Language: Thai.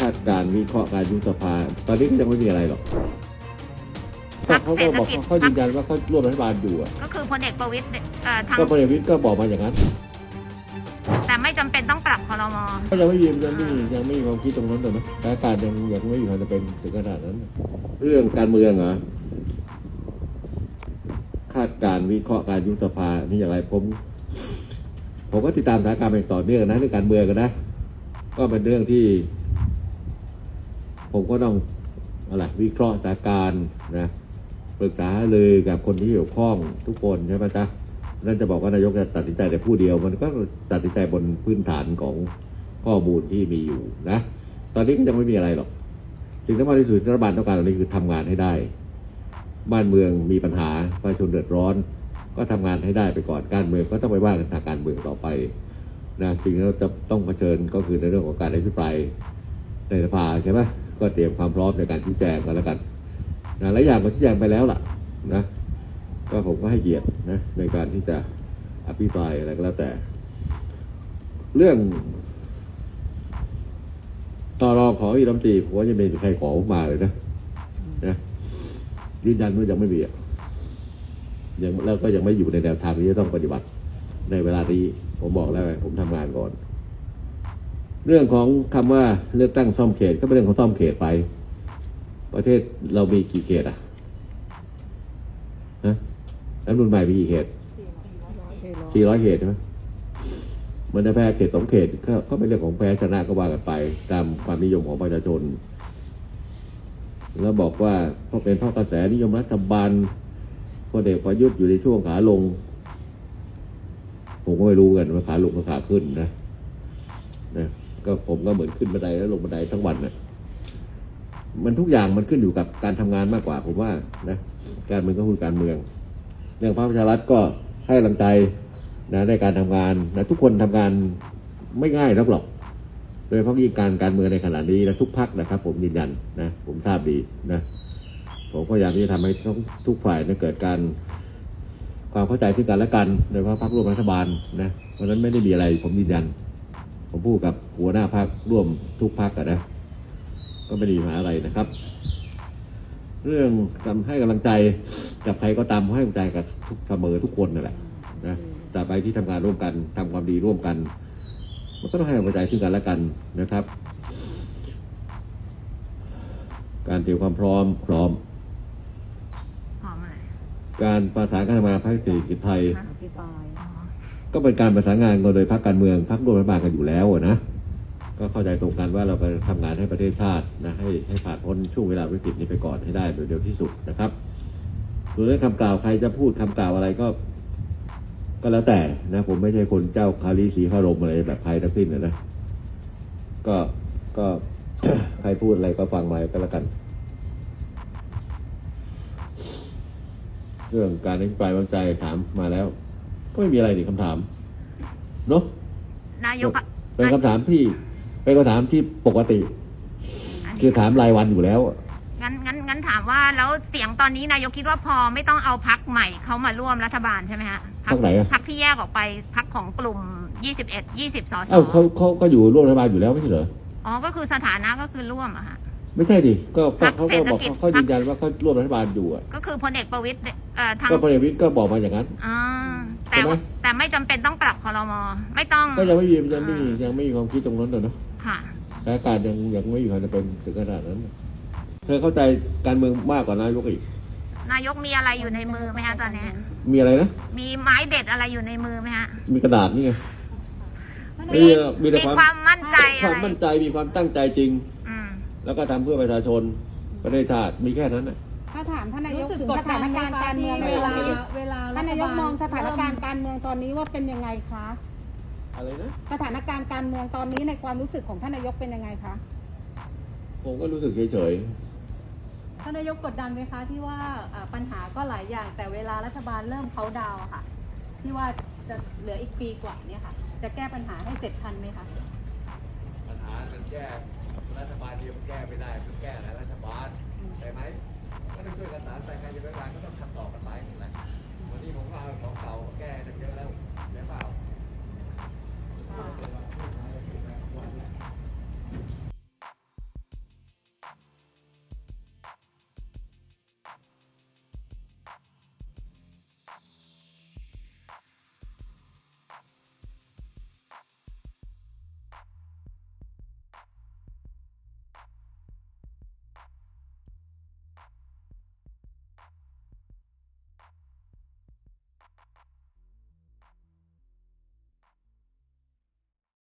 คาดการณ์วิเคราะห์การยุบสภา ตอนนี้ก็ยังไม่มีอะไรหรอกพรรคเขาก็บอกเศรษฐกิจ เขายืนยันว่าเขาร่วมรัฐบาลอยู่อะก็คือพลเอกประวิตยเอ่อทางก็พลเอกประวิตยก็บอกมาอย่างนั้น แต่ไม่จำเป็นต้องปรับคอรมอก็ยังไม่มียังไม่มียังไม่มีความคิดตรงนั้นเลยนะสถานการณ์ยังยังไม่มีความจะเป็นถึงขนาดนั้น เรื่องการเมืองเหรอคาดการณ์วิเคราะห์การยุบสภานี่อย่างไรผม ผมก็ติดตามสถานการณ์อย่างต่อเนื่องนะเรื่องการเมืองกันนะก็เป็นเรื่องที่ ผมก็ต้องอะไรวิเคราะห์สถานการณ์นะปรึกษาเลยกับคนที่เกี่ยวข้องทุกคนใช่ไหมจ๊ะนั่นจะบอกว่านายกจะตัดสินใจแต่ผู้เดียว มันก็ตัดสินใจบนพื้นฐานของข้อมูลที่มีอยู่นะ ตอนนี้ก็ยังไม่มีอะไรหรอก สิ่งที่สำคัญที่สุดรัฐบาลต้องการตอนนี้คือทำงานให้ได้ บ้านเมืองมีปัญหาประชาชนเดือดร้อน ก็ทำงานให้ได้ไปก่อนการเมืองก็ต้องไปว่ากันทางการเมืองต่อไปนะสิ่งที่เราจะต้องเผชิญก็คือในเรื่องของการอภิปราย ในสภาใช่ไหมก็เตรียมความพร้อมในการชี้แจงกันแล้วกันนะหลายอย่างก็ชี้แจงไปแล้วล่ะนะก็ผมก็ให้เกียรตินะในการที่จะอภิปรายอะไรก็แล้วแต่ เรื่องต่อรองของอีรัมตีผมว่ายังไม่มีใครขอผมมาเลยนะนะยืนยันว่ายังไม่มีอะยังแล้วก็ยังไม่อยู่ในแนวทางที่จะต้องปฏิบัติในเวลานี้ผมบอกแล้วไงผมทำงานก่อน เรื่องของคำว่าเลือกตั้งซ่อมเขตก็เป็นเรื่องของซ่อมเขตไป ประเทศเรามีกี่เขตอะฮะรัฐธรรมนูนใหม่มีกี่เขตสี่ร้อยเขตใช่ไหมมันจะแพ้เขตสองเขตก็ก็เป็นเรื่องของแพ้ชนะก็ว่ากันไป ตามความนิยมของประชาชน แล้วบอกว่าเพราะเป็นเพราะกระแสนิยมรัฐบาลพลเอกประยุทธ์อยู่ในช่วงขาลง ผมก็ไม่รู้กันว่าขาลงกับขาขึ้นนะ ก็ผมก็เหมือนขึ้นบันไดแล้วลงบันไดทั้งวันนะมันทุกอย่างมันขึ้นอยู่กับการทำงานมากกว่า ผมว่านะการเมืองก็คือการเมือง เรื่องพระประชารัฐก็ให้กำลังใจนะในการทำงานนะทุกคนทำงานไม่ง่ายนักหรอก โดยเฉพาะยิ่งการการเมืองในขณะนี้และทุกพักนะครับ ผมยืนยันนะผมทราบดีนะผมพยายามที่จะทำให้ทุกทุกฝ่ายเนี่ยเกิดการความเข้าใจซึ่กันและกัน โดยเฉพาะพรรคร่วมรัฐบาลนะเพราะฉะนั้นไม่ได้มีอะไรผมยืนยัน ผมพูดกับหัวหน้าพรรคร่วมทุกพรรคกันนะ ก็ไม่ได้มีปัญหาอะไรนะครับ เรื่องการให้กำลังใจกับใครก็ตามให้กำลังใจกับทุกเสมอทุกคนนั่นแหละนะแต่ไปที่ทำงานร่วมกันทำความดีร่วมกัน มันก็ต้องให้กำลังใจซึ่งกันและกันนะครับ การเตรียมความพร้อมพร้อมหอมอะไรการประสานการทำงานภาคเศรษฐกิจไทย ก็เป็นการประสานงานกันโดยพรรคการเมืองพรรคร่วมรัฐบาลกันอยู่แล้วนะก็เข้าใจตรงกันว่าเราไปทำงานให้ประเทศชาตินะให้ให้ผ่านพ้นช่วงเวลาวิกฤตนี้ไปก่อนให้ได้โดยเร็วที่สุดนะครับส่วนเรื่องคำกล่าวใครจะพูดคำกล่าวอะไรก็ ก็แล้วแต่นะผมไม่ใช่คนเจ้าคารีสีพระรมอะไรแบบใครทั้งสิ้นนะนะก็ก็ใครพูดอะไรก็ฟังมาก็แล้วกัน เรื่องการอภิปรายวางใจถามมาแล้ว ก็ไม่มีอะไรนี่คำถามเนาะนายกอะเป็นคำถามที่เป็นคำถามที่ปกติคือถามรายวันอยู่แล้วงั้นงั้นงั้นถามว่าแล้วเสียงตอนนี้นายกคิดว่าพอไม่ต้องเอาพักใหม่เขามาร่วมรัฐบาลใช่ไหมฮะพรรคไหนอะพักที่แยกออกไปพักของกลุ่ม 21 20สสเอ้าเขาเขาก็อยู่ร่วมรัฐบาลอยู่แล้วไม่ใช่เหรออ๋อก็คือสถานะก็คือร่วมอะฮะ ไม่ใช่ดิก็พรก็รคเขาก็บอกเศรษฐกิจเขาเขายืนยันว่าเขาร่วมรัฐบาลอยู่อะก็คือพลเอกประวิตยเอ่อทางก็พลเอกประวิตยก็บอกมาอย่างนั้น อ่าใช่ แต่ไหมว่าแต่ไม่จำเป็นต้องปรับคอรมอไม่ต้องก็ยังไม่มียังไม่มียังไม่มีความคิดตรงนั้นเลยเนาะค่ะสถานการณ์ยังยังไม่มีความจะเป็นถึงขนาดนั้น เธอเข้าใจการเมืองมากกว่านายกอีก นายกมีอะไรอยู่ในมือไหมฮะตอนนี้ มีอะไรนะ มีไม้เด็ดอะไรอยู่ในมือไหมฮะ มีกระดาษนี่ไงมีมีมีแต่มีความความมั่นใจคอะวามไรมั่นใจมีความตั้งใจจริงอืมแล้วก็ทำเพื่อประชาชนประเทศชาติมีแค่นั้นนะ ถ้าถามท่านนายรู้กสึกถึงกดสดัถานนไหมการณ์คะการเมืองในที่เวตอนลานี้เวลาท่านนายกรัฐบลมองสถานการณ์การเมืองตอนนี้ว่าเป็นยังไงคะอะไรนะสถานการณ์การเมืองตอนนี้ในความรู้สึกของท่านนายกเป็นยังไงคะผมก็รู้สึกเฉยท่านนายกกดดันไหมคะที่ว่าอ่าปัญหาก็หลายอย่าง แต่เวลารัฐบาลเริ่มเขาดาวน์อะค่ะ ที่ว่าจะเหลืออีกปีกว่าเนี่ยค่ะ จะแก้ปัญหาให้เสร็จทันไหมคะปัญหามันแก้รัฐบาลเดียวแก้ไม่ได้มันแก้หลายรัฐบาลใช่ไหมก็ต้อง ช่วยกันสารแต่ใครจะเป็นรัฐบาลก็ต้องทำต่อกันไปนะวันนี้ผมก็เอาของเก่ามาแก้ตั้งเยอะแล้ว